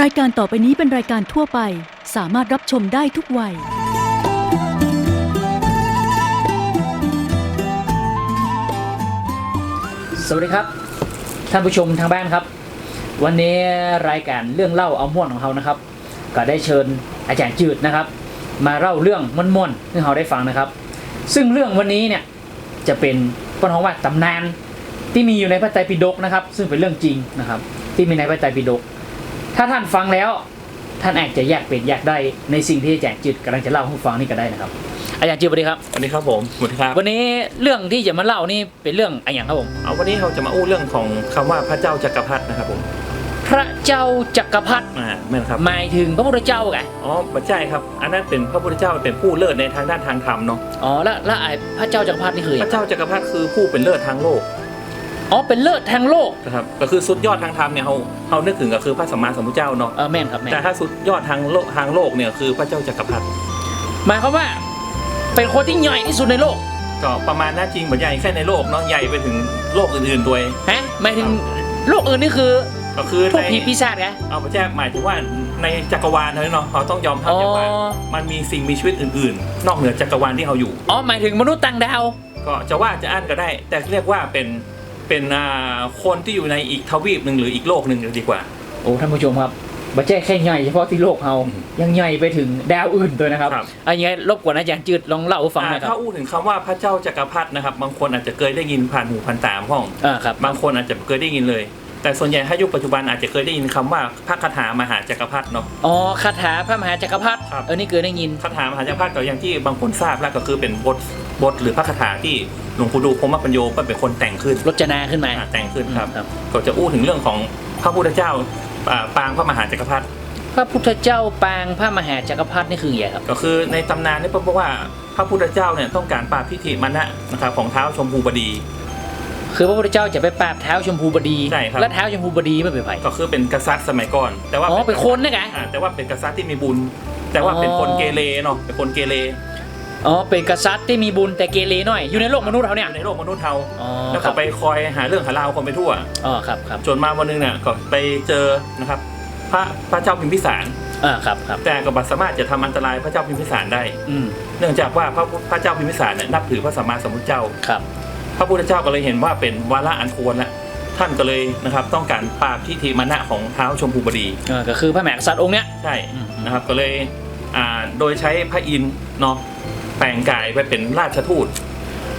รายการต่อไปนี้เป็นรายการทั่วไป สามารถรับชมได้ทุกวัย สวัสดีครับ ท่านผู้ชมทางบ้านครับ วันนี้รายการเรื่องเล่าเอาม่วนของเรานะครับ ก็ได้เชิญอาจารย์จืดนะครับ มาเล่าเรื่องม่วนๆให้เราได้ฟังนะครับ ซึ่งเรื่องวันนี้เนี่ยจะเป็นปนของว่าตำนานที่มีอยู่ในพระไตรปิฎกนะครับ ซึ่งเป็นเรื่องจริงนะครับ ที่มีในพระไตรปิฎก ถ้าท่านฟังแล้ว ท่านอาจจะอยากเป็นอยากได้ในสิ่งที่อาจารย์จืดกำลังจะเล่าให้ฟังนี่ก็ได้นะครับ อาจารย์จืดสวัสดีครับ สวัสดีครับผมสวัสดีครับวันนี้เรื่องที่จะมาเล่านี่เป็นเรื่องอะไรอย่างครับผมเอาวันนี้เราจะมาอู้เรื่องของคำว่าพระเจ้าจักรพรรดินะครับผมพระเจ้าจักรพรรดิอ่าแม่นครับหมายถึงพระพุทธเจ้าไงอ๋อบัจใจครับ อันนั้นเป็นพระพุทธเจ้าเป็นผู้เลิศในทางด้านทางธรรมเนาะอ๋อแล้วแล้วไอ้พระเจ้าจักรพรรดินี่คือพอะไรระเจ้าจักรพรรดิคือผู้เป็นเลิศทางโลก อ๋อเป็นเลิศทางโลกนะครับก็คือสุดยอดทางธรรมเนี่ยเราเรานึกถึงก็คือพระสัมมาสัมพุทธเจ้าเนาะเออแม่นครับแม่นแต่ถ้าสุดยอดทางโลกทางโลกเนี่ยคือพระเจ้าจักรพรรดิหมายความว่า เป็นคนที่ใหญ่ที่สุดในโลกก็ประมาณน่าจริงเหมือนใหญ่แค่ในโลกเนาะใหญ่ไปถึงโลกอื่นๆด้วยฮะหมายถึงโลกอื่นนี่คือก็คือพวกในผีปีศาจไงเอาพระเจ้าหมายถึงว่าในจักรวาลเท่านั้นเนาะเราต้องยอมรับอย่างว่าอ๋อมันมีสิ่งมีชีวิตอื่นๆ นอกเหนือจักรวาลที่เราอยู่อ๋อหมายถึงมนุษย์ต่างดาวก็จะว่าจะอ่านก็ได้ แต่เรียกว่าเป็น เป็นอ่าคนที่อยู่ในอีกทวีปหนึ่งหรืออีกโลกหนึ่งเลยดีกว่า โอ้ท่านผู้ชมครับไม่ใช่แค่ใหญ่เฉพาะที่โลกเราอืมยังใหญ่ไปถึงดาวอื่นด้วยนะครับครับ อันนี้รบกวนอาจารย์จืดลองเล่าให้ฟังหน่อยคอ่ารัถ้าบอู้ถึงคำว่าพระเจ้าจักรพรรดินะครับ บางคนอาจจะเคยได้ยินผ่านหูผ่านตามห้อง อ่าครับ บางคนอาจจะเคยได้ยินเลย แต่ส่วนใหญ่ถ้ายุคปัจจุบันอาจจะเคยได้ยินคำว่าพระคาถามหาจักรพรรดิเนาะ อ๋อคาถาพระมหาจักรพรรดิครับ เออนี่เคยได้ยิน คาถามหาจักรพรรดิก็อย่างที่บางคนทราบแล้วก็คือเป็นบทบทหรือพระคาถาที่หลวงปู่ดูพรหมปัญโยเป็นคนแต่งขึ้นรจนาขึ้นมา อ่าแต่งขึ้นครับ ครับ ก็จะอู้ถึงเรื่องของพระพุทธเจ้าอ่าปางพระมหาจักรพรรดิ พระพุทธเจ้าปางพระมหาจักรพรรดินี่คืออะไรครับ ก็คือในตำนานนี่พบว่าพระพุทธเจ้าเนี่ยต้องการปราบพิธีมานะนะครับของเท้าวชมพูบดี คือพระพุทธเจ้าจะไปปราบเท้าชมพูบดี ใช่ครับ และเท้าชมพูบดีไม่เป็นไผก็คือเป็นกษัตริย์สมัยก่อน แต่ว่าอ๋อเป็นคนนะไงอ่าแต่ว่าเป็นกษัตริย์ที่มีบุญ แต่ว่าเป็นคนเกเรเนาะเป็นคนเกเรอ๋อเป็นกษัตริย์ที่มีบุญแต่เกเรหน่อย อยู่ในโลกมนุษย์เขาเนี่ย ในโลกมนุษย์เทาอ๋อแล้วครัก็บไปคอยหาเรื่องหาราวคนไปทั่ว อ๋อครับครับจนมาวันหนึงเนี่ยก็ไปเจอนะครับ พระพระเจ้าพิมพิสาร อ่าครับครับ แต่ก็บัสามารถจะทำอันตรายพระเจ้าพิมพิสารได้ อืมเนื่องจากว่าพระพระเจ้าพิมพิสารเนี่ยนับถือพระสัมมาสัมพุทธเจ้า ครับพ ระพุทธเจ้าก็เลยเห็นว่าเป็นวาระอันควรละท่านก็เลยนะครับต้องการปราบทิฏฐิมานะของเท้าวชมพูบดีเออก็คือพระมหากษัตริย์องค์เนี้ยใช่อืมนะครับก็เลยอ่าโดยใช้พระอินทร์เนาะแปลงกายไปเป็นราชทูต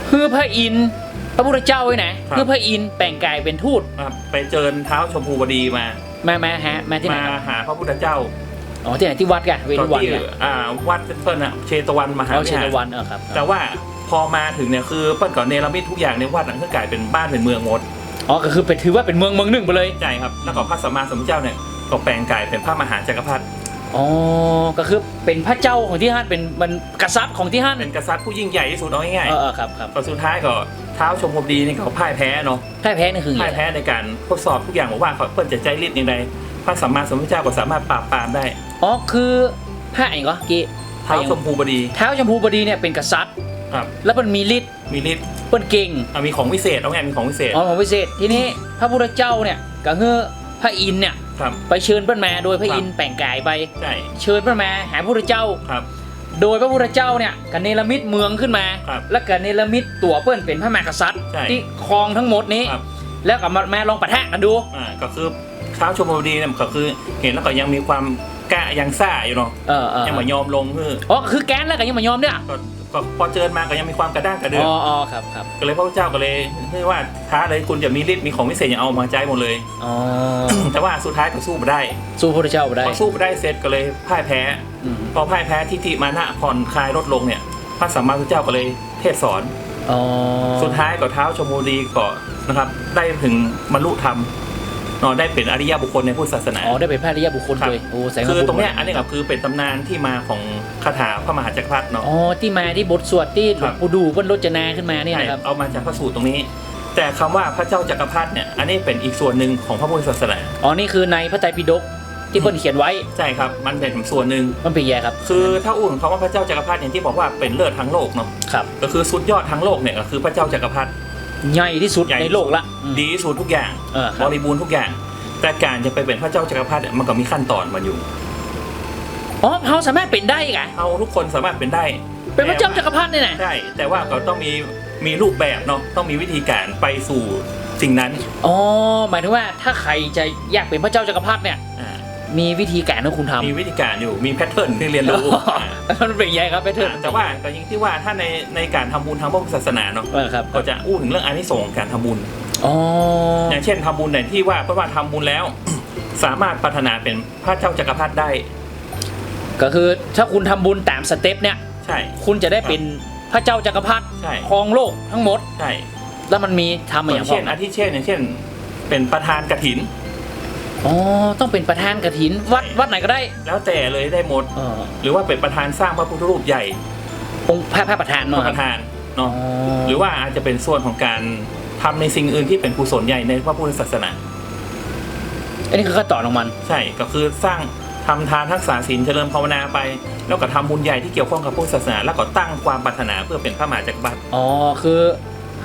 คือพระอินทร์พระพุทธเจ้าไว้ไหนะครับ คือพระอินทร์แปลงกายเป็นทูตนะครับไปเจอเท้าวชมพูบดีมามามาฮะมาที่ไหนมาครับหาพระพุทธเจ้าอ๋อที่ไหนที่วัดกันเวตรุอนวันที่เนี่ยอ่าวัดเปิ้ลอะเชตวันมหาอ๋อวิเชหาตรวันเออครับแต่ว่าพ อมาถึงเนี่ยคือเปิ้ลก่อนเนรมิตทุกอย่างในวัดนั้นก็กลายเป็นบ้านเป็นเมืองหมดอ๋อก็คือเป็นถือว่าเป็นเมืองเมืองหนึ่งไปเลยใช่ครับแล้วก็พระสัมมาสัมพุทธเจ้าเนี่ยก็แปลงกายเป็นพระมหาจักรพรรดิอ๋อก็คือเป็นพระเจ้าของที่ฮั่นเป็นมันกษัตริย์ของที่ฮั่นเป็นกษัตริย์ผู้ยิ่งใหญ่ที่สุดเอาง่ายเออเออครับครับๆก็สุดท้ายก็เท้าวชมพูบดีนี่เขาพ่ายแพ้เนาะพ่ายแพ้นี่คือไงพ่ายแพ้ในการทดสอบทุกอย่างบอกว่าเขาเปิ้ลจะใจฤทธิ์ยังไงพระสัมมาสัมพุทธเจ้าก็สามารถปราบปรามได้อ๋อคือพระอะไรก็กี้เท้าวชมพูบดี เท้าชมพูบดีเนี่ยเป็นกษัตริย์ ครับแล้วมันมีฤทธิ์มีฤทธิ์เป็นเก่งอะมีของวิเศษเอาไงมีของวิเศษอ๋อของพิเศษทีนี้พระพุทธเจ้าเนี่ยก็คือพระอินทร์เนี่ยครับไปเชิญเปิ้นมาโดยพระครับอินทร์แปลงกายไปใช่เชิญเปิ้นมาหาพระพุทธเจ้าครับโดยพระพุทธเจ้าเนี่ยก็เนรมิตเมืองขึ้นมาครับแล้วก็เนรมิตตัวเปิ้นเป็นพระมหากษัตริย์ใช่ที่ครองทั้งหมดนี้ครับแล้วก็มามาลองปะทะกันดูอ่าก็คือเท้าวชมพูบดีเนี่ยก็คือเห็นแล้วก็ยังมีความกล้ายังซ่าอยู่เนาะเออเออยังไม่ยอมลงคืออ๋อคือแกนแล้วก็ยังไมายอมเนี่ย ก็ก็พอเจอมาก็ยังมีความกระด้างกระเดืออ๋งออ๋อครับครับก็เลยพระพุทธเจ้าก็เลยเรียกว่าท้าเลยคุณจะมีฤทธิ์มีของวิเศษอย่างเอามาใจหมดเลยอ๋อแต่ว่าสุดท้ายก็สู้ไม่ได้ สู้พระพุทธเจ้าไม่ได้พอสู้ไม่ได้เสร็จก็เลยพ่ายแพ้อืมพอพ่ายแพ้ทิฏฐิมานะผ่อนคลายลดลงเนี่ย พระสัมมาสัมพุทธเจ้าก็เลยเทศสอนอ๋อสุดท้ายก็เท้าชมพูดีก็นะครับ ได้ถึงบรรลุธรรมเนาะได้เป็นอริยบุคคลในพุทธศาสนา อ๋อได้เป็นพระอริยบุคคลครับเลยโอ้แสดงว่าคือตรงเนี้ยบุญอันนี้ก็คือเป็นตำนานที่มาของคาถาพระมหาจักรพรรดิเนาะอ๋อที่มาที่บทสวดที่หลวงปู่ดูเปิ้นรจนาขึ้นมาเนี่ยใช่นะครับเอามาจากพระสูตรตรงนี้ แต่คำว่าพระเจ้าจักรพรรดิเนี่ยอันนี้เป็นอีกส่วนหนึ่งของพระพุทธศาสนาอ๋อนี่คือในพระไตรปิฎกที่เปิ้นเขียนไว้ใช่ครับมันเป็นส่วนหนึ่งมันเป็นแย่ครับ คือถ้าอู้ถึงคำว่าพระเจ้าจักรพรรดิอย่างที่บอกว่าเป็นเลิศทั้งโลกเนาะครับก็คือสุดยอดทั้งโลกเนี่ยก็คือพระเจ้าจักรพรรดิ ใหญ่ที่สุดใหญ่ในที่สุดโลกละอืมดีที่สุดทุกอย่างเออครับ บริบูรณ์ทุกอย่าง แต่การจะไปเป็นพระเจ้าจักรพรรดิเนี่ยมันก็มีขั้นตอนมันอยู่อ๋อเขาสามารถเป็นได้อีกอะเอาทุกคนสามารถเป็นได้เป็นพระเจ้าจักรพรรดิเนี่ยนะใช่ แต่ว่าก็ต้องมีมีรูปแบบเนาะต้องมีวิธีการไปสู่สิ่งนั้น อ๋อหมายถึงว่าถ้าใครจะอยากเป็นพระเจ้าจักรพรรดิเนี่ยอ่า มีวิธีการที่คุณทำมีวิธีการอยู่มีแพทเทิร์นที่เรียนรู้อ่ามันเป็นยังไงครับไปเถอะแต่ว่าก็อยังที่ว่าถ้าในในการทำบุญทางพระพุทธศาสนาเนาะเออครับก็จะอู้ถึงเรื่องอานิสงส์ของการทำบุญอ๋ออย่างเช่นทำบุญในที่ว่าเพราะว่าทำบุญแล้ว สามารถพัฒนาเป็นพระเจ้าจักรพรรดิได้ ก็คือถ้าคุณทำบุญตามสเต็ปเนี่ยใช่คุณจะได้เป็นพระเจ้าจักรพรรดิใช่ครองโลกทั้งหมดใช่แล้วมันมีทำมาออย่าย่างงพอเช่นอาทิเช่นอย่างเช่น เป็นประธานกฐิน อ๋อต้องเป็นประธานกฐินวัดวัดไหนก็ได้แล้วแต่เลยได้หมด เออหรือว่าเป็นประธานสร้างพระพุทธรูปใหญ่องค์พระพระประธานพเนาะระประธานอ๋อเนาะหรือว่าอาจจะเป็นส่วนของการทำในสิ่งอื่นที่เป็นกุศลใหญ่ในพระพุทธศาสนา อันนี้คือขั้นตอนของมัน ใช่ก็คือสร้างทำทานทักษาศีลเจริญภาวนาไป แล้วก็ทำบุญใหญ่ที่เกี่ยวข้องกับพุทธศาสนา แล้วก็ตั้งความปรารถนาเพื่อเป็นพระมหาจักรพรรดิ อ๋อคือ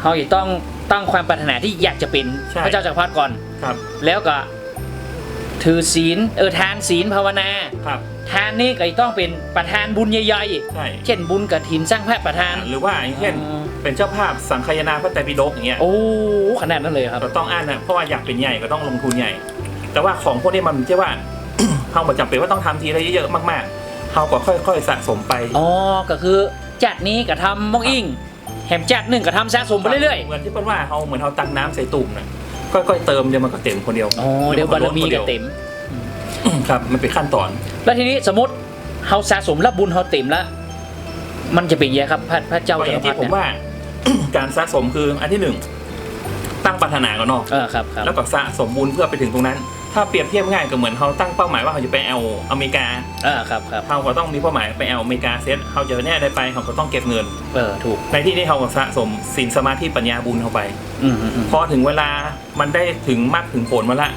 เขาจะต้องตั้งความปรารถนาที่อยากจะเป็นใช่ พระเจ้าจักรพรรดิก่อน ครับ แล้วก็ ถือศีลเออทานศีลภาวนาครับทานนี่ก็ต้องเป็นประธานบุญใหญ่ใช่ๆเช่นบุญกฐินสร้างพระประธาน หรือว่าอย่างเช่นอ๋อเป็นเจ้าภาพสังคายนาพระไตรปิฎกอย่างเงี้ยโอ้ขนาดนั้นเลยครับก็ต้องอ่านนะเพราะว่าอยากเป็นใหญ่ก็ต้องลงทุนใหญ่ แต่ว่าของพวกนี้มันใช่ว่า เขาบอกจำเป็นว่าต้องทำทีละเยอะๆมากๆเขาก็ค่อยๆสะสมไปอ๋อ ก็คือจัดนี้ก็ทำมองอิงแหมจัดหนึ่งก็ทำสะสมไปเรื่อยเหมือนที่เปิ้ลว่าเขาเหมือนเขาตักน้ำใส่ตุ่มนะ ค่อยๆเติมเดี๋ยวมันก็เต็มคนเดียวๆอ๋อเดี๋ยวบารมีก็เต็ม ครับมันเป็นขั้นตอน แล้วทีนี้สมมติเขาสะสมแล้วบุญเขาเต็มแล้วมันจะเป็นยังไงครับ พระพระเจ้าก็อจักรย่างพรรที่ดิผมเนี่ยว่า การสะสมคืออันที่หนึ่งตั้งปรารถนาก่อนเนาะเออครับครับแล้วก็สะสมบุญเพื่อไปถึงตรงนั้น ถ้าเปรียบเทียบง่ายก็เหมือนเขาตั้งเป้าหมายว่าเขาจะไปเอาอเมริกาเออครับครับเขาก็ต้องมีเป้าหมายไปเอาอเมริกาเซ็ตเขาจะแน่ได้ไปเขาก็ต้องเก็บเงิน เออถูก ในที่นี้เขาก็สะสมศีลสมาธิปัญญาบุญเข้าไปอืมอืมอืมพอถึงเวลามันได้ถึงมากถึงผลมาละ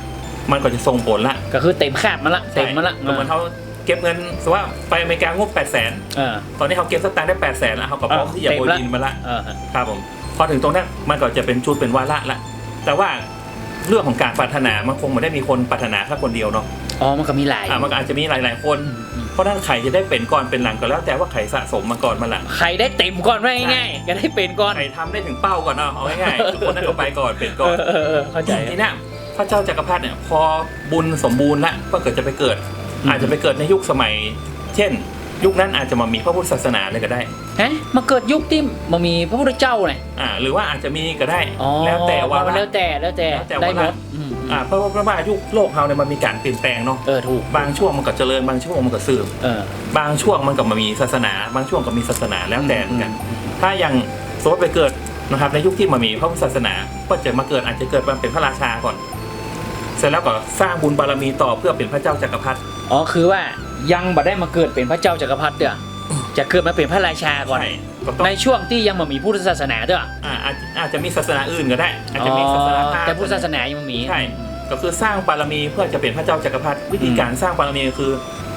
มันก็จะส่งผลละก็คือเต็มคาดมาละเต็มมาละก็เหมือนเขาเก็บเงินสมมติว่าไปอเมริกางบ8 0 0 0 0นเออตอนนี้เขาเก็บสตางค์ได้ 8 0 0 0 0นแล้วเขาก็พร้อมที่จะเต็มโอนละยินมาละเออ ครับผมพอถึงตรงนั้นมันก็จะเป็นชุดเป็นวาระละ แต่ว่า เรื่องของการปรารถนามันคงไม่ได้มีคนปรารถนาแค่คนเดียวเนาะอ๋อมันก็มีหลายอะมันก็อาจจะมีหลาย ๆ คนอืมอืมเพราะฉะนั้นใครจะได้เป็นก่อนเป็นหลังก็แล้ว แต่ว่าใครสะสมมาก่อนมาหลัง ใครได้เต็มก่อนว่าง่ายๆก็ได้เป็นก่อนใครทำได้ถึงเป้าก่อนเนาะเอาง่ายๆทุกคนนั้นก็ไปก่อนเป็นก่เออนอเออเออเข้าใจทีเนี้ยพระเจ้าจักรพรรดิเนี่ยพอบุญสมบูรณ์ละก็เกิดจะไปเกิดอืมอาจจะไปเกิดในยุคสมัย เช่น ยุคนั้นอาจจะมามีพระพุทธศาสนาเลยก็ได้ ฮะมาเกิดยุคที่มามีพระพุทธเจ้าไงอ่าหรือว่าอาจจะมีก็ได้อ๋อแล้วแต่ว่ามันแล้วแต่แล้วแต่แล้วแต่ได้หมว่าดอืมอ่าเพราะว่าเพราะว่ายุคโลกเราเนี่ยมันมีการเปลี่ยนแปลงเนาะเออถูกบางช่วงมันก็เจริญบางช่วงมันก็เสื่อมเออบางช่วงมันก็มามีศาสนา บางช่วงก็มีศาสนาแล้วแต่เหมือนกันอืมถ้าอย่างสมมติไปเกิดนะครับในยุคที่มามีพระพุทธศาสนา ก็จะมาเกิดอาจจะเกิดมาเป็นพระราชาก่อน เสร็จแล้วก็สร้างบุญบารมีต่อเพื่อเป็นพระเจ้าจักรพรรดิอ๋อคือว่ายังบ่ได้มาเกิดเป็นพระเจ้าจักรพรรดิเด้อ จะเกิดมาเป็นพระราชาก่อน ใช่ก็ต้องในช่วงที่ยังบ่มีพุทธศาสนาเด้ออ่าอาจอาจจะมีศาสนาอื่นก็ได้ อาจจะมีศาสนาพราหมณ์แต่พุทธศาสนายังบ่มี ใช่ก็คือสร้างบารมีเพื่อจะเป็นพระเจ้าจักรพรรดิวิธีการสร้างบารมีก็คือ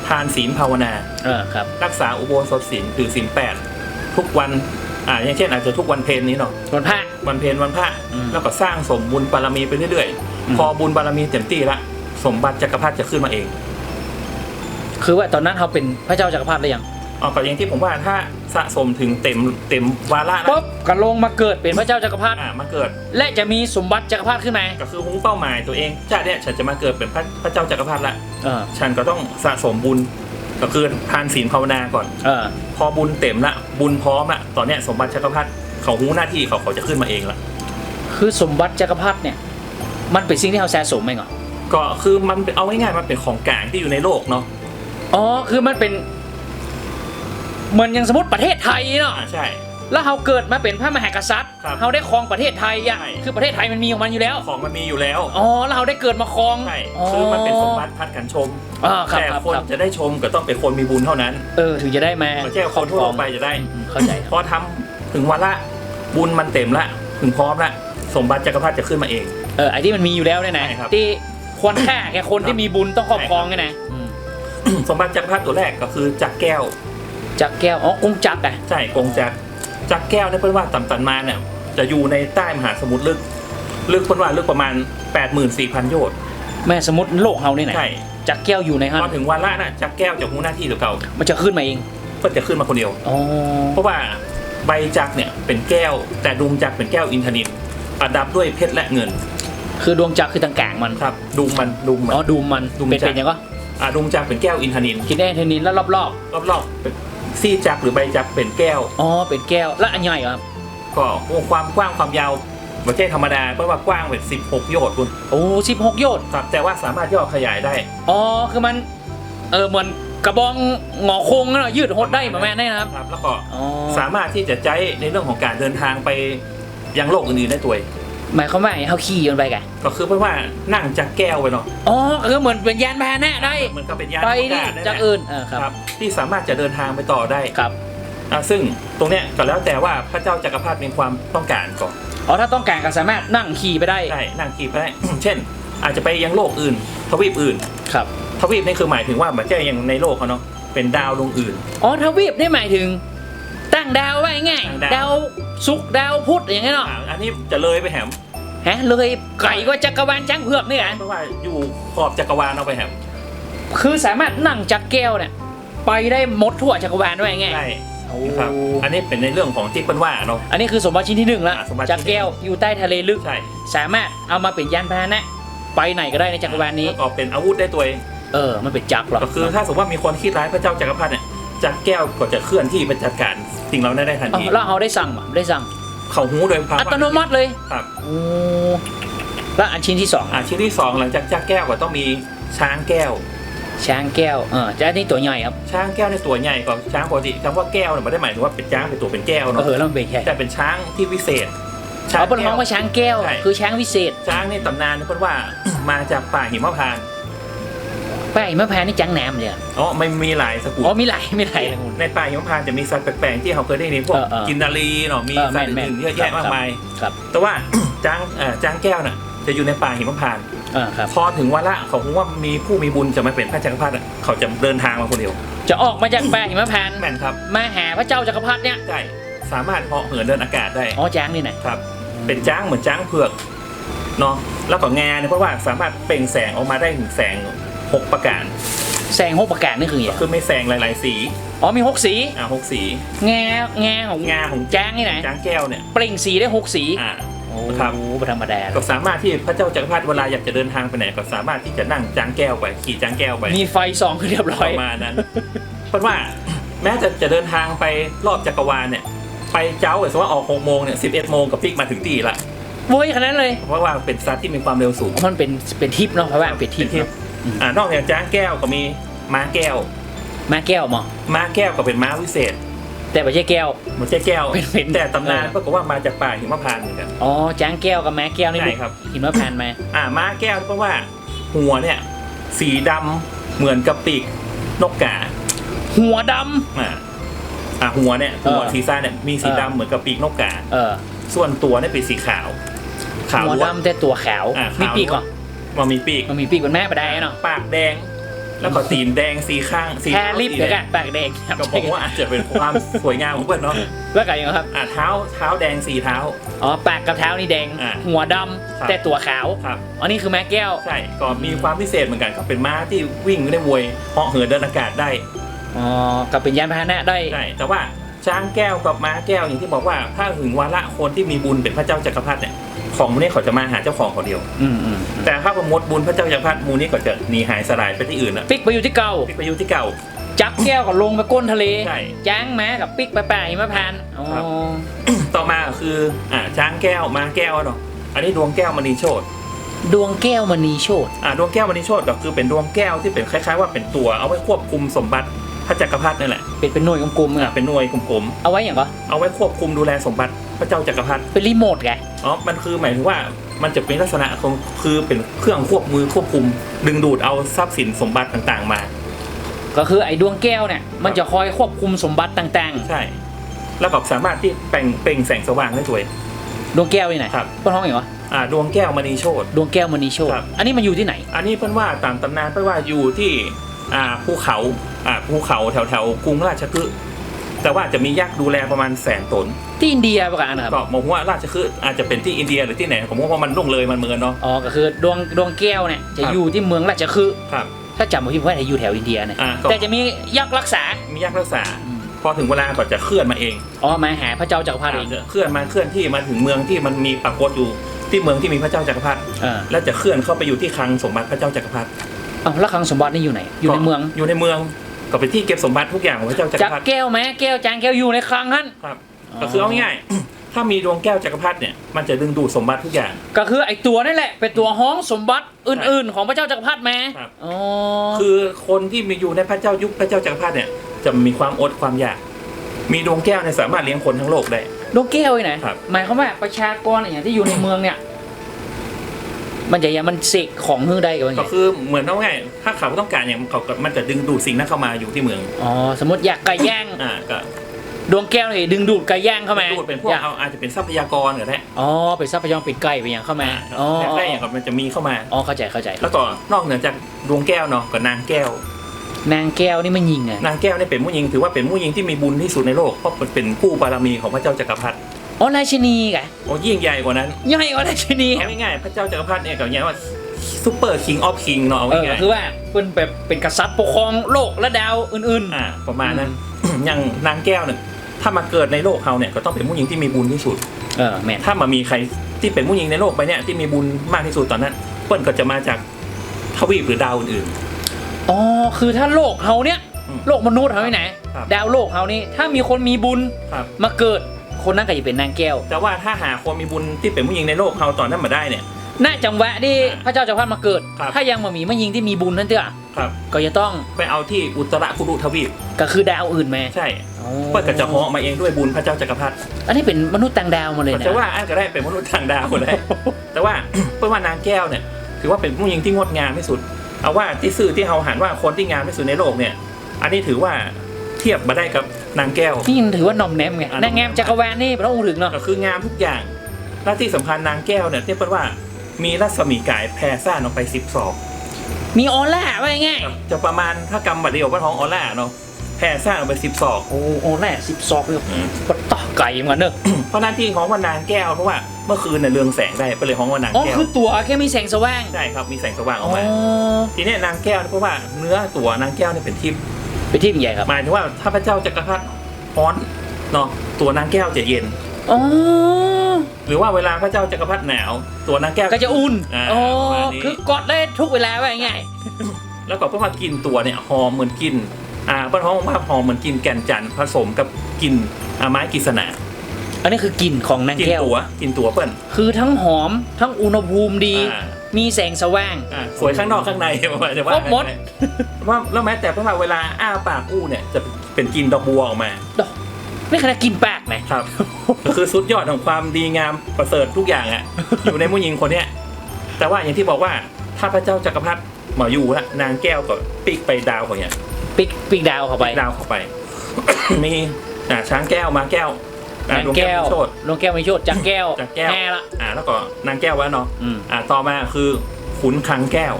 ทานศีลภาวนา เออครับ รักษาอุโบสถศีลถือศีลแปดทุกวันอ่าอย่างเช่น อาจจะทุกวันเพลนี้เนาะวันพระ วันเพลวันพระอืมแล้วก็สร้างสมบุญบารมีไปเรื่อยอืม ๆ พอบุญบารมีเต็มที่ละสมบัติจักรพรรดิจะขึ้นมาเอง คือว่าตอนนั้นเขาเป็นพระเจ้าจักรพรรดิหรือยัง อ๋อก็อย่างที่ผมว่าถ้าสะสมถึงเต็มเต็มวาระแล้วปุ๊บก็ลงมาเกิดเป็นพระเจ้าจักรพรรดิอ่ามาเกิด และจะมีสมบัติจักรพรรดิขึ้นมาก็คือหุ้งเป้าหมายตัวเองชาติเนี่ยฉันจะมาเกิดเป็นพระพระเจ้าจักรพรรดิละเออฉันก็ต้องสะสมบุญ ก็คือทานศีลภาวนาก่อน เออพอบุญเต็มละบุญพร้อมละตอนเนี้ยสมบัติจักรพรรดิเขาหูหน้าที่เขาเขาจะขึ้นมาเองละคือสมบัติจักรพรรดิเนี่ยมันเป็นสิ่งที่เขาสะสมไหมเหรอก็คือมันเป็นเอาง่ายๆมันเป็นของกลางที่อยู่ในโลกเนาะอ๋อคือมันเป็น เหมือนอย่างสมมติประเทศไทยเนาะอ่าใช่ แล้วเขาเกิดมาเป็นพระมหากษัตริย์ครับเขาได้ครองประเทศไทยอะ ใช่ คือประเทศไทยมันมีของมันอยู่แล้ว ของมันมีอยู่แล้วอ๋อ แล้วเขาได้เกิดมาครองใช่อ๋อคือมันเป็นสมบัติพัดกันชม อ่าครับแต่ครับคนครับจะได้ชมก็ต้องเป็นคนมีบุญเท่านั้นเออถึงจะได้มาไม่ใช่คนทั่วไปจะได้อืมอืมเข้าใจพอทำถึงวันละบุญมันเต็มละ ถึงพร้อมละ สมบัติจักรพรรดิจะขึ้นมาเอง เออไอ้ที่มันมีอยู่แล้วเนี่ยนะใช่ครับที่ควรค่าแค่คนที่มีบุญต้องครอบครองใช่ไงครับนะอืมสมบัติจักรพรรดิตัวแรกก็คือจักรแก้ว จักรแก้ว อ๋อกงจักรอะ ใช่กงจักรจักรแก้วเนี่ยเพื่อนว่าต่ำตันมาเนี่ย จะอยู่ในใต้มหาสมุทรลึก ลึกเพื่อนว่าลึกประมาณ 84,000 โยชน์แม่สมมติโลกเฮานี่ไหนใช่จักแก้วอยู่ในฮันพอถึงวาระน่ะจักแก้วจะหูหน้าที่ตัวเก่ามันจะขึ้นมาเองก็จะขึ้นมาคนเดียวอ๋อเพราะว่าใบจักเนี่ยเป็นแก้ว แต่ดวงจักเป็นแก้วอินทนิลประดับด้วยเพชรและเงิน คือดวงจักรคือต่างกลางมันครับดุมมันดุมมันอ๋อดูมันดูมเป็นจักรเป็นยังก็อ่าดวงจักเป็นแก้วอินทนิลคิดได้เทนินแล้วรอบรอบๆเป็น ซี่จักหรือใบจักเป็นแก้วๆอ๋อ เป็นแก้ว แล้วอันใหญ่เหรอครับ ก็ความกว้างความยาวไม่ใช่ธรรมดาเพราะว่ากว้างเป็น16 โยชน์คุณโอ้สิบหกโยชน์ครับแต่ว่าสามารถย่อขยายได้ อ๋อ คือมัน เออ เหมือนกระบองหงอโคงนั่นน่ะยืดหดได้ประมาณนี้นะครับ ครับ แล้วก็อ๋อสามารถที่จะใช้ในเรื่องของการเดินทางไปยังโลกอื่นๆได้ตัวย หมายความว่าไอ้เขาขี่กันไปกันก็คือเพราะว่านั่งจักแก้วไปเนาะอ๋อคือเหมือนเป็นยานพาหนะได้เหมือนกับเป็นยานไปอวนี่กาศนั่นแหจากละอื่นเออครับครับ ที่สามารถจะเดินทางไปต่อได้ครับอะซึ่งตรงเนี้ยก็แล้วแต่ว่าพระเจ้าจักรพรรดิมีความต้องการก่อนอ๋อถ้าต้องการก็สามารถนั่งขี่ไปได้ใช่นั่งขี่ไปได้ เช่น อาจจะไปยังโลกอื่น ทวีปอื่นครับทวีปนี่คือหมายถึงว่ามันจะยังในโลกเขาเนาะเป็นดาวดวงอื่นอ๋อทวีปนี่หมายถึงตั้งดาวไว้ง่ายตั้งดาวดาวศุกร์ดาวพุธอย่างเงี้ยเนาะอะอันนี้จะเลยไปแหม ฮะเลยไก่ก็จักรวาลช้างเผือกนี่แหละเพราะว่าอยู่ขอบจักรวาลเอาไปแหมคือสามารถนั่งจักรแก้วเนี่ยไปได้หมดทั่วจักรวาลด้วยง่ายใช่โอ้ครับอันนี้เป็นในเรื่องของที่เป็นว่าเนาะอันนี้คือสมบัติชิ้นที่หนึ่งแล้วอะสมบัติจักรแก้วอยู่ใต้ทะเลลึกใช่สามารถเอามาเป็นยานพาหนะ ไปไหนก็ได้ในจักรวาลนี้แล้วก็เป็นอาวุธได้ตัวเองเออมันเป็นจักรหรอก็คือถ้าสมมติว่ามีคนคิดร้ายพระเจ้าจักรพรรดิเนี่ยจักรแก้วก็จะเคลื่อนที่ไปจัดการสิ่งเหล่านั้นได้ทันอ๋อทีแล้วเอาได้สั่งป่ะได้สั่ง เขาหูโดยภาวะอัตโนมัติเลยครับโอ้แล้วอันชิ้นที่สองอ่าชิ้นที่สองหลังจากจักรแก้วก็ต้องมีช้างแก้ว ช้างแก้วเออจะอันนี้ตัวใหญ่ครับช้างแก้วในยตัวใหญ่กว่าช้างปกติคำว่าแก้วเนี่ยไม่ได้หมายถึงว่าเป็นช้างเป็นตัวเป็นแก้วเนาะเออแล้วมันเป็นแค่แต่เป็นช้างที่วิเศษเอาเป็นห้องว่าช้างแก้วใช่คือช้างวิเศษ ช้างในตำนานเนี่ยเพิ่นว่ามาจากป่าหิมพานต์ ป้าอิมะพร้าวนี่จังแหนมเลยอะอ๋อไม่มีหลายสกุลอ๋อมีหลายมีหลายนะคุณ ในป่าหิมพานต์จะมีสัตว์แปลกๆที่เขาเคยได้ยินพวกเออเออกินนารีเนาะมีเออสัตว์แม่นอื่นๆๆเยอะแยะมากมาย ครับ แต่ว่าช้างเอ่อช้างแก้วน่ะจะอยู่ในป่าหิมพานต์เออครับ พอถึงวาระเขาคงว่ามีผู้มีบุญจะมาเป็นพระจักรพรรดิอะเขาจะเดินทางมาคนเดียวจะออกมาจากป่าหิมพานต์แม่นครับมาหาพระเจ้าจักรพรรดิเนี่ยใช่สามารถเหาะเหินเดินอากาศได้ อ๋อจ้างนี่ไหนครับ เป็นจ้างเหมือนจ้างเผือกเนาะแล้วก็งานเนี่ยเพราะว่าสามารถเปล่งแสงออกมาได้ถึงแสง หกประการแสงหกประกาศนี่คืออย่างคือไม่แสงหลาย ๆ สี อ๋อมีหกสี อ่าหกสี แงแงของงาของจ้างนี่ไหนจ้างแก้วเนี่ย เปล่งสีได้หกสี อ่าโอ้ครับไม่ธรรมดาก็สามารถที่พระเจ้าจักรพรรดิเวลาอยากจะเดินทางไปไหนก็สามารถที่จะนั่งจ้างแก้วไปขี่จ้างแก้วไปมีไฟสองคือเรียบร้ปอยระมาณนั้น เพราะว่าแม้จะจะเดินทางไปรอบจักรวาลเนี่ย ไปเจ้าสมมติว่าออกหกโมงเนี่ยสิบเอ็ดโมงกับพลิกมาถึงตีละเว้ยขนาดนั้นเลย เพราะว่าเป็นสัตว์ที่มีความเร็วสูงอ๋อมันเป็นเป็นทิปเนาะเพราะว่าเป็นทิปที่เนาะ อืมอ่านอกจากจ้างแก้วก็มีม้าแก้ว มาแก้วหมอม้าแก้วก็เป็นม้าวิเศษแต่ไม่ใช่แก้ว มันใช่แก้วเป็นเป็นแต่ตำนานเออ ปรากฏว่ามาจากป่าหิมพานต์เหมือนกัน อ๋อจ้างแก้วกับแม้แก้วนี่ใช่ครับ หินมะพานต์มาอ่าม้าแก้วเพราะว่าหัวเนี่ย สีดำเหมือนกับปีกนกกาหัวดอ่าอ่าหัวเนี่ยหัวเออศีรษะเนี่ยมีสีเออดำเหมือนกับปีกนกกาำเออส่วนตัวเนี่ยเป็นสีขาว ขาวหัวล้วน ดำแต่ตัวขาว อ่ามีขาวปีกเหรอ มันมีปีก มันมีปีกเป็นแม่ไปได้เนาะปากแดง แล้วก็ตีนแดงสีข้างสีแค่ขาวลิปสีเดี๋ยวแดกังนปากแดงครับก็บอกว่าอาจจะเป็นความสวยงามของเพื่อนเนาะแล้วกันยังไงครับอ่าเท้าเท้าแดงสีเท้าอ๋อปากกับเท้านี่แดงอ่าหัวดครับำแต่ตัวขาวครับอ๋อนี่คือแม่แก้วใช่ก็มีความพิเศษเหมือนกันก็เป็นม้าที่วิ่งได้มวยเหาะเหินเดินอากาศได้อ๋อกับเป็นยานพาหนะได้ใช่แต่ว่าช้างแก้วกับม้าแก้วอย่างที่บอกว่าถ้าถึงวาระคนที่มีบุญเป็นพระเจ้าจักรพรรดิเนี่ย ของมูนี้เขาจะมาหาเจ้าของเขาเดียว อืมอืมแต่ถ้าประมดบุญพระเจ้าจักรพรรดิมูนี้ก็จะหนีหายสลายไปที่อื่นนะปิกไปอยู่ที่เก่าที่ไปอยู่ที่เก่า จักแก้วกับลงไปก้นทะเลใช่จ้างแม้กับปิกไปป่าหิมพานต์อ๋อครับ ต่อมาก็คืออ่าช้างแก้วม้าแก้วเนาะอันนี้ดวงแก้วมณีโชตดวงแก้วมณีโชตอ่าดวงแก้วมณีโชตก็คือเป็นดวงแก้วที่เป็นคล้ายๆว่าเป็นตัวเอาไว้ควบคุมสมบัติ พระจักรพรรดินั่นแหละเป็นเป็นหน่วยกลมๆอ่าอะเป็นหน่วยกลมเอาไว้อย่างก็ๆเอาไว้ควบคุมดูแลสมบัติพระเจ้าจักรพรรดิเป็นรีโมทไงอ๋อมันคือหมายถึงว่ามันจะเป็นลักษณะของคือเป็นเครื่องควบมือควบคุม ดึงดูดเอาทรัพย์สินสมบัติต่างๆมา ก็คือไอ้ดวงแก้วเนี่ยมันจะคอยควบคุมสมบัติต่างใช่ แล้วก็สามารถที่แปล่งเปล่งแสงสว่างได้ด้วย ๆ ดวงแก้วนี่ไหนครับเปิ้นห้องอย่างวะอ่าดวงแก้วมณีโชต ดวงแก้วมณีโชตครับ อันนี้มันอยู่ที่ไหน อันนี้เพิ่นว่าตามตำนานเพิ่นว่าอยู่ที่ อ่าภูเขาอ่าภูเขาแถวแถวๆกรุงราชคฤห์แต่ว่าจะมียักษ์ดูแลประมาณแสนตนที่อินเดียประกาศนะครับก็มองว่าราชคฤห์อาจจะเป็นที่อินเดียหรือที่ไหนผมว่ามันล่วงเลยมันเมือนเนาะอ๋อก็คือดวงดวงแก้วเนี่ยจะครับอยู่ที่เมืองราชคฤห์ครับถ้าจำไม่ผิดว่าจะอยู่แถวอินเดียเนี่ยอ่าก็แต่จะมียักษ์รักษา มียักษ์รักษา พอถึงเวลาก็จะเคลื่อนมาเอง อ๋อมาหาพระเจ้าจักรพรรดิเองจะเคลื่อนมาเคลื่อนที่มาถึงเมืองที่มันมีปรากฏอยู่ที่เมืองที่มีพระเจ้าจักรพรรดิเออแล้วจะเคลื่อนเข้าไปอยู่ที่คลังสมบัติพระเจ้าจักรพรรดิเอาแล้วคลังสมบัตินี่อยู่ไหน อยู่ในเมือง อยู่ในเมืองก็เป็นที่เก็บสมบัติทุกอย่างของพระเจ้าจักจัรกพรรดิแก้วไหมแก้วจางแก้วอยู่ในคลังนั้นครับ ก็คือเอาง่ายๆถ้ามีดวงแก้วจักรพรรดิเนี่ยมันจะดึงดูดสมบัติทุกอย่าง ก็คือไอ้ตัวนั่นแหละ เป็นตัวห้องสมบัติอื่น ๆ ของพระเจ้าจักรพรรดิแม้ครับ อ๋อคือคนที่มีอยู่ในพระเจ้ายุคพระเจ้าจักรพรรดิเนี่ยจะมีความอดความอยาก มีดวงแก้วเนี่ยสามารถเลี้ยงคนทั้งโลกได้ ดวงแก้วไอ้ไหนครับ หมายความว่าประชากรอย่างที่อยู่ในเมืองเนี่ย มันจะยังมันเสกของฮื้อได้กันไงก็คือเหมือนเอาง่ายถ้าเขาต้องการอย่างเขาก็มันจะดึงดูดสิ่งนั้นเข้ามาอยู่ที่เมืองอ๋อสมมติอยากไก่ย่างอ่าก็ดวงแก้วนี่ดึงดูดไก่ย่างเข้ามาดูดเป็นพวกอยากเอาอาจจะเป็นทรัพยากรก็ได้อ๋อเป็นทรัพยากรเป็นไก่เป็นอย่างเข้ามาอ๋ออยากอ๋อได้อย่างกับมันจะมีเข้ามาอ๋อเข้าใจเข้าใจ แล้วก็นอกเหนือจากดวงแก้วเนาะก็นางแก้ว นางแก้วนี่มันยิงอะนางแก้วเนี่ยเป็นผู้หญิงถือว่าเป็นผู้หญิงที่มีบุญที่สุดในโลกเพราะเป็นผู้บารมีของพระเจ้าจักรพรรดิ อ๋อราชินีกะโอ้ยิ่งใหญ่กว่านั้นย่อยกว่าราชินีเอาง่ายๆพระเจ้าจักรพรรดิเนี่ยกับอย่างว่าซูเปอร์คิงออฟคิงเนาะเอาเออง่ายคือว่าเป็นแบบเป็นกษัตริย์ปกครองโลกและดาวอื่นๆอ่าประมาณนั้น อย่างนางแก้วเนี่ยถ้ามาเกิดในโลกเขาเนี่ยก็ต้องเป็นผู้หญิงที่มีบุญที่สุดๆเออแม่นถ้ามามีใครที่เป็นผู้หญิงในโลกไปเนี่ยที่มีบุญมากที่สุดตอนนั้นเปิ้ลก็จะมาจากทวีปหรือดาวอื่นอ๋อคือถ้าโลกเฮาเนี่ยอืมโลกมนุษย์เฮาที่ไหนครับดาวโลกเฮานี่ถ้ามีคนมีบุญๆครับมาเกิด คนนั้นก็จะเป็นนางแก้วแต่ว่าถ้าหาคนมีบุญที่เป็นผู้หญิงในโลกเขาตอนนั้นมาได้เนี่ย ณจังหวะที่พระเจ้าจักรพรรดิมาเกิด ครับ ถ้ายังมามีไม่ยิงที่มีบุญนั่นเถอะครับ ก็จะต้องไปเอาที่อุตรคุรุทวีปก็คือดาวอื่นมาใช่อ๋อเปิ้ลก็จะเหาะมาเองด้วยบุญพระเจ้าจักรพรรดิอันนี้เป็นมนุษย์ต่างดาวมาเลยก็นะจะว่าอันก็ได้เป็นมนุษย์ต่างดาวได้ แต่ว่าเปิ้ลว่านางแก้วเนี่ย ถือว่าเป็นผู้หญิงที่งดงามที่สุด เอาว่าที่ซื่อที่เราหันว่าคนที่งามที่สุดในโลกเนี่ย อันนี้ถือว่าเทียบมาได้กับนางแก้ว นี่ยังถือว่านอมแนมไงอะ นางแงมจักรวาลนี่พระองค์ถึงเนาะก็คืองามทุกอย่าง และที่สำคัญนางแก้วเนี่ยเทียบเป็นว่ามีรัศมีกายแผ่ซ่านออกไปสิบศอกมีออร่าว่าง่ายจะประมาณถ้ากำบัดเดียวว่าท้องออร่าเนาะแผ่ซ่านออกไปสิบศอกโอ้ออร่าสิบซอกเลยก็ต่อไก่เหมือนกันเนอะเพราะหน้าที่ของว่านางแก้วเพราะว่าเมื่อคืนเนี่ยเรืองแสงได้ก็เลยของว่านางอ๋อแก้วคือตัวแค่มีแสงสว่างใช่ครับมีแสงสว่างออ๋ออกมา ทีเนี้ยนางแก้วเนี่ยเพราะว่าเนื้อตัวนางแก้วเนี่ยเป็นทิพย์ ไปที่ใหญ่ครับหมายถึงว่าถ้าพระเจ้าจักรพรรดิร้อนเนาะตัวนางแก้วจะเย็น อ๋อ หรือว่าเวลาพระเจ้าจักรพรรดิหนาว ตัวนางแก้วก็จะอุ่นอ่าอ๋อประมาณนี้คือกดได้ทุกเวลาว่าง่ายแล้วก็เพราะว่ากินตัวเนี่ยหอมเหมือนกินอ่าพระท้องว่าหอมเหมือนกินแก่นจันทร์ผสมกับกินอ่าไม้กฤษณาอันนี้คือกลิ่นของนางกินแก้ว ตัวกินตัวเปิ้ล คือทั้งหอมทั้งอุณหภูมิดี อ่า มีแสงสว่าง อ่าสวยข้างนอกข้างในประมาณจะว่าครบหมด ว่าแล้วแม้แต่เพราะว่าเวลาอ้าปากอู้เนี่ยจะเป็นกินดอกบัวออกมา ดอกนี่ขนาดกินปากไหม ครับ ก็คือสุดยอดของความดีงามประเสริฐทุกอย่างอะ อยู่ในผู้หญิงคนเนี้ยแต่ว่าอย่างที่บอกว่าถ้าพระเจ้าจักรพรรดิหมออยู่ละนางแก้วก็ปีกไปดาวของเนี่ยปิกปิกดาวเข้าไปปีกดาวเข้าไป มีอ่าช้างแก้วมาแก้วอ่า นางดวงแก้วมีโชดดวงแก้วไม่โชดจักแก้วจักแก้วแห่ละ อ่าแล้วก็นางแก้วไว้เนาะอืม อ่าต่อมาคือขุนคลังแก้ว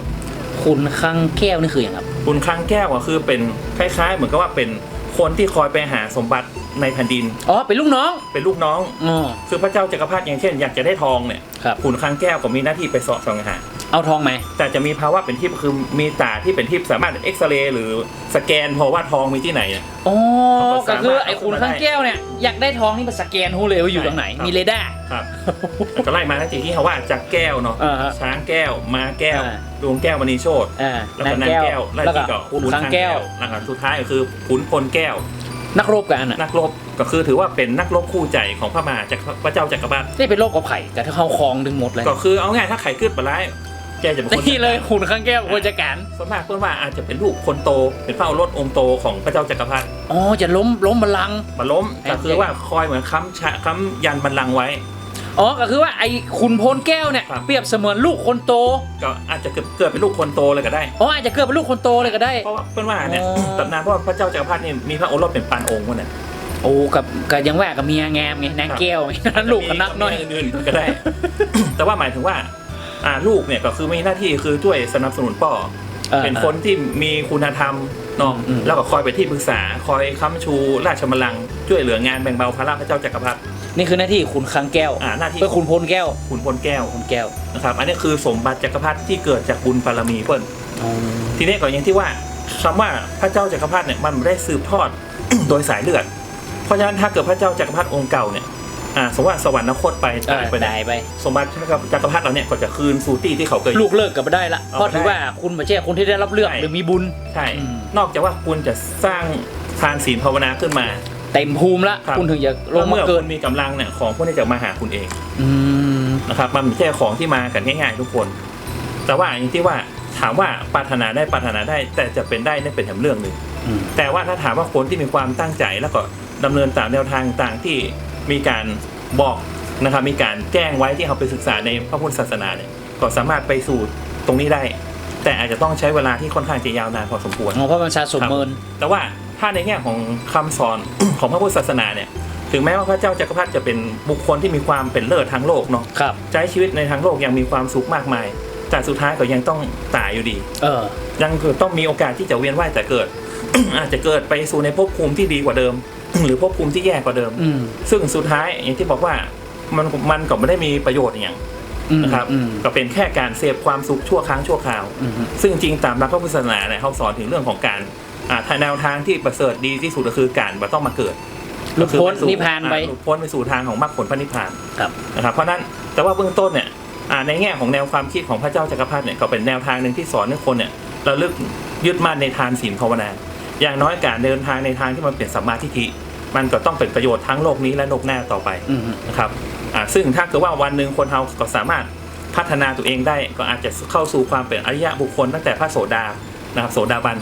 คุณคังแก้วนี่คืออย่างครับ ขุนคลังแก้วก็คือเป็นคล้ายๆ เหมือนกับว่าเป็นคนที่คอยไปหาสมบัติในแผ่นดิน อ๋อ เป็นลูกน้อง เป็นลูกน้อง อ๋อ คือพระเจ้าจักรพรรดิอย่างเช่น อยากจะได้ทองเนี่ยครับ ขุนคลังแก้วก็มีหน้าที่ไปเสาะส่องหา เอาทองไหมแต่จะมีภาวะเป็นทิพย์คือมีตาที่เป็นทิพย์สามารถเอ็กซเรย์หรือสแกนพอว่าทองมีที่ไหนอะ อ๋อเขาก็ก็สามารถคือไอ้คุณคังแก้วเนี่ยอยากได้ทองนี่มันสแกนหูเลยว่าอยู่ตรงไหนครับมีเรดาร์ ครับ ก็ไล่มาตั้งแต่ที่เขาว่าจากแก้วเนาะอ่าฮะช้างแก้วม้าแก้วอ่า ดวงแก้วมณีโชตอ่าแล้วก็นางแก้วไล่แล้วก็ที่ก็คุณคังแก้ว แล้วก็สุดท้ายก็คือขุนพลแก้ว นักรบกันอะนักรบก็คือถือว่าเป็นนักรบคู่ใจของพระมหาจักรพระเจ้าจักรพรรดิ นี่เป็นโรคกับไข่แต่ถ้าเขาคลองดึงหมดเลย ก็คือเอาง่ายถ้าไข่ขึ้นมาร้าย แกจะเป็นคนนี่เลยคุณคังแก้วควรจะการส่วนมากเพื่อนว่าอาจจะเป็นลูกคนโต เป็นเฝ้ารถองค์โตของพระเจ้าจักรพรรดิอ๋อจะล้มล้มบัลลังก์มาล้มแอบแต่คือว่าคอยเหมือนค้ำชะค้ำยันบัลลังก์ไว้ อ๋อก็คือว่าไอ้คุณพลแก้วเนี่ยครับ เปรียบเสมือนลูกคนโตก็อาจจะเกิดเกิดเป็นลูกคนโตเลยก็ได้ อ๋ออาจจะเกิดเป็นลูกคนโตเลยก็ได้ เพราะว่าเพื่อนว่าเนี่ยอ๋อ ตำนานเพราะว่าพระเจ้าจักรพรรดิเนี่ยมีพระโอรสเป็นปานองค์วะเนี่ยโอ้กับกับยังว่ากับเมียงามไงนางแก้วไงนั้นลูกก็นักน้อย มีอื่นๆก็ได้ แต่ว่าหมายถึงว่า อ่าลูกเนี่ยก็คือมีหน้าที่คือช่วยสนับสนุนพ่อออเป็นคนที่มีคุณธรรมเนาะอืม แล้วก็คอยไปนที่ปรึกษาคอยค้ำชูราชบัลลังก์ช่วยเหลืองานแบ่งเบาภาระพระเจ้าจักรพรรดิ นี่คือหน้าที่ขุนคลังแก้วอ่าหน้าที่ เพื่อขุนพลแก้วขุนพลแก้วขุนแก้วนะครับ อันนี้คือสมบัติจักรพรรดิที่เกิดจากบุญบารมีเพิ่น ทีนี้ก็อย่างที่ว่าคำว่าพระเจ้าจักรพรรดิเนี่ยมันไม่ได้สืบทอด โดยสายเลือด เพราะฉะนั้นถ้าเกิดพระเจ้าจักรพรรดิองค์เก่าเนี่ย อ่าสมมติว่าสวรรคตไปเอตายอไปเนี่ยได้ไป สมบัติจักรพรรดิเราเนี่ยก็จะคืนสู่ที่ที่เขาเคยอยู่ลูกเลิกกับไม่ได้ละเอาเพราะไม่ได้ถือว่าคุณไม่ใช่คนที่ได้รับเลือกใช่ หรือมีบุญใช่อืมนอกจากว่าคุณจะสร้างทานศีลภาวนาขึ้นมาเต็มภูมิละครับคุณถึงจะลแล้งวมาเมื่อเกิคุนณมีกำลังเนี่ยของพวกนี้จะมาหาคุณเอง อืม นะครับมันไม่ใช่ของที่มากันง่ายๆทุกคน แต่ว่าอย่างที่ว่าถามว่าปรารถนาได้ปรารถนาได้ แต่จะเป็นได้นั่นเป็นแถมเรื่องหนึ่งอืม แต่ว่าถ้าถามว่าคนที่มีความตั้งใจแล้วก็ดำเนินตามแนวทางต่างที่ มีการบอกนะครับมีการแจ้งไว้ที่เขาไปศึกษาในพระพุทธศาสนาเนี่ยก็สามารถไปสู่ตรงนี้ได้ แต่อาจจะต้องใช้เวลาที่ค่อนข้างจะยาวนานพอสมควรเพราะมันสะสมเมินแต่ว่าถ้าในแง่ของคำสอนของพระพุทธศาสนาเนี่ยถึงแม้ว่าพระเจ้าจักรพรรดิจะเป็นบุคคลที่มีความเป็นเลิศทางโลกเนาะครับใช้ชีวิตในทางโลกยังมีความสุขมากมาย แต่สุดท้ายก็ยังต้องตายอยู่ดี เออยังคือต้องมีโอกาสที่จะเวียนว่ายแต่เกิด อาจจะเกิดไปสู่ในภพภูมิที่ดีกว่าเดิม หรือภพภูมิที่แย่กว่าเดิม อืม ซึ่งสุดท้ายอย่างที่บอกว่ามันมันก็ไม่ได้มีประโยชน์อย่างอืมนะครับอืมก็เป็นแค่การเสพความสุขชั่วครั้งชั่วคราวอืมซึ่งจริงตามหลักพระพุทธศาสนาเนี่ยเขาสอนถึงเรื่องของการอ่าถ้าแนวทางที่ประเสริฐดีที่สุดก็คือการบ่ต้องมาเกิดหลุดพ้นก็คือสู่นิพพานไป อ่หลุดพ้นไปสู่ทางของมรรคผลพระนิพพาน ครับ นะครับเพราะฉะนั้นแต่ว่าเบื้องต้นเนี่ยอ่าในแง่ของแนวความคิดของพระเจ้าจักรพรรดิเนี่ยก็เป็นแนวทางหนึ่งที่สอนให้คนเนี่ยระลึกยึดมั่นในทานศีลภาวนา อย่างน้อยการเดินทางในทางที่มันเป็นสัมมาทิฏฐิ มันก็ต้องเป็นประโยชน์ทั้งโลกนี้และโลกหน้าต่อไปอืมนะครับอ่าซึ่งถ้าเกิดว่าวันหนึ่งคนเราก็สามารถพัฒนาตัวเองได้ก็อาจจะเข้าสู่ความเป็นอริยะบุคคล ตั้งแต่พระโสดานะครับโสดาบัน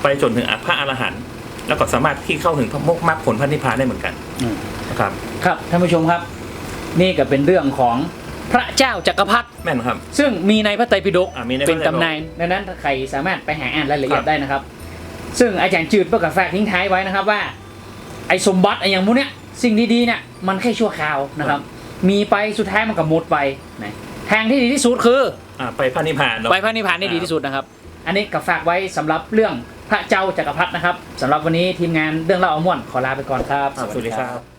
ไปจนถึงพระอรหันต์แล้วก็สามารถที่เข้าถึงพระมรรคผลพระนิพพานได้เหมือนกันอืมนะครับ ครับท่านผู้ชมครับ นี่ก็เป็นเรื่องของพระเจ้าจักรพรรดิแม่นครับ ซึ่งมีในพระไตรปิฎกอ่ามีในพระไตรปิฎกเป็นตำนานดังนั้นถ้าใครสามารถไปหาอ่านรายละเอียครัดบได้นะครับ ซึ่งอาจารย์จืดประกาศฝากทิ้งท้ายไว้นะครับว่า ไอ้สมบัติไอ้อย่างพวกเนี้ยสิ่งดีๆเนี่ยมันแค่ชั่วคราวนะครับ มีไปสุดท้ายมันก็หมดไปนะทางที่ดีที่สุดคืออ่าไปพระนิพพานเนาะไปพระนิพพานได้ดีที่สุดนะครับ อันนี้ก็ฝากไว้สำหรับเรื่องพระเจ้าจักรพรรดินะครับสำหรับวันนี้ทีมงานเรื่องเล่าเอาม่วนขอลาไปก่อนครับอ่าสวัสดีครับ